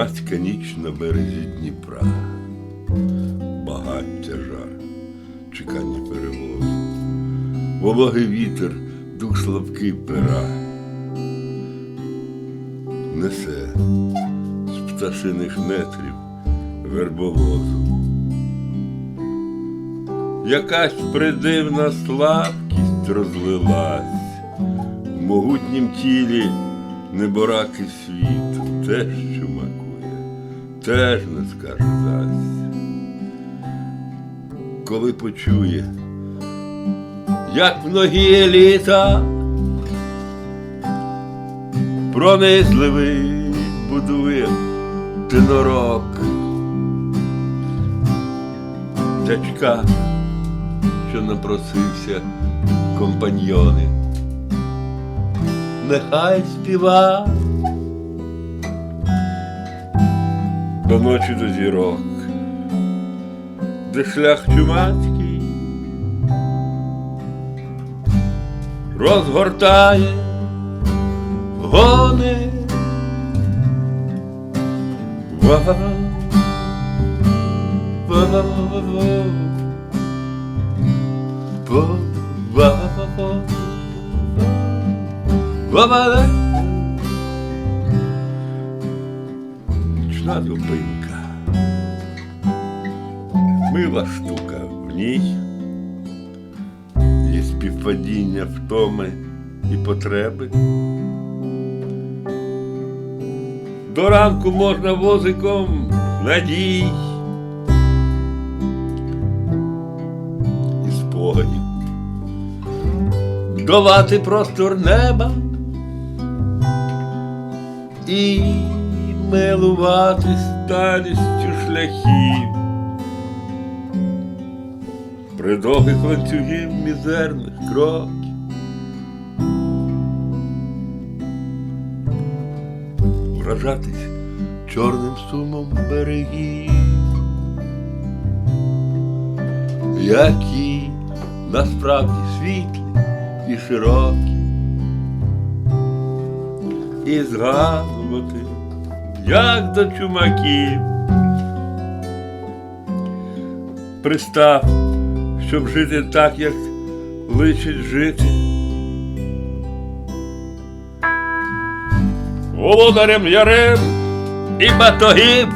Чумацька ніч на березі Дніпра, багаття жар, чекання перевозу, вологий вітер, дух слабкий пера, несе з пташиних нетрів вербовозу. Якась придивна слабкість розлилась в могутнім тілі небораки світу. Теж чумакує, теж не скаже зась. Коли почує, як в ногі еліта, пронизливий будує тенорок. Дячка, що напросився компаньйони нехай співа. До ночі до зірок, де шлях чумацький розгортає гони. Ва, ва, ва, ва, Нічна зупинка. Мила штука в ній. Є співпадіння втоми і потреби. До ранку можна возиком надій. І спогадів. Долати простор неба і милуватись дальністю шляхів, придовгих ланцюгів мізерних кроків. Вражатись чорним сумом берегів, які насправді світлі і широкі. І згадувати, як до чумаків. Пристав, щоб жити так, як личить жити. Володарем ярем і батогів.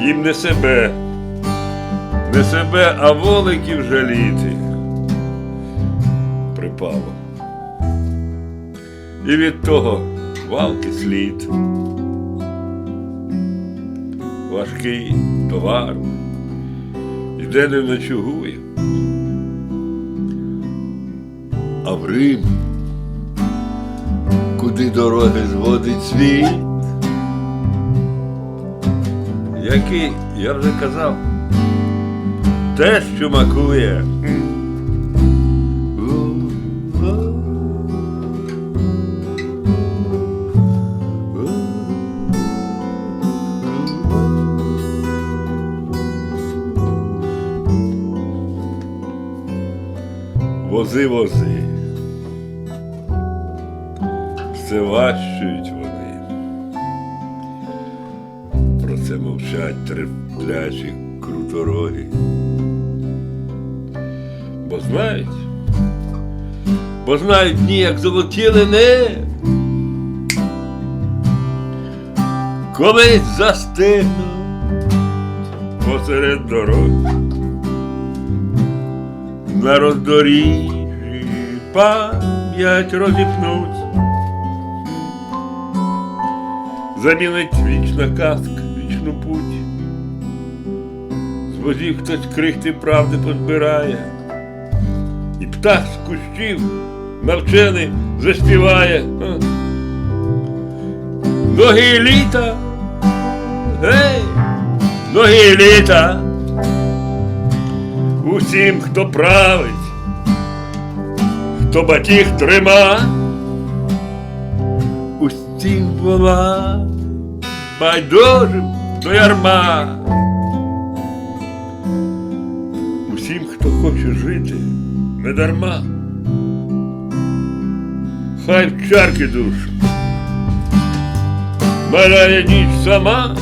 Їм не себе, не себе, а воликів жаліти. Припало і від того валки слід. Важкий товар, іде не ночугує. А в Рим, куди дороги зводить світ, який, я вже казав, теж чумакує. Вози, вози. Все важчують вони. Про це мовчать треплячі крутороги. Бо знають, бо знають дні, як золоті лини. Колись застигнуть посеред дороги на роздоріжжі пам'ять розіпнуть. Замінить вічна казка, вічну путь. З возів хтось крихти правди позбирає, і птах з кущів навчений заспіває. Ноги літа, гей, ноги літа усім, хто править, хто батіг трима, усім вола байдужим до ярма. Усім, хто хоче жити, не дарма. Хай в чарки душ Марає ніч сама.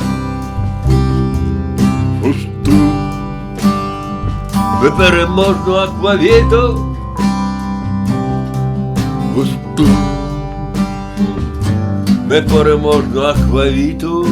Непереможну аквавіту. Густу. Непереможну аквавіту.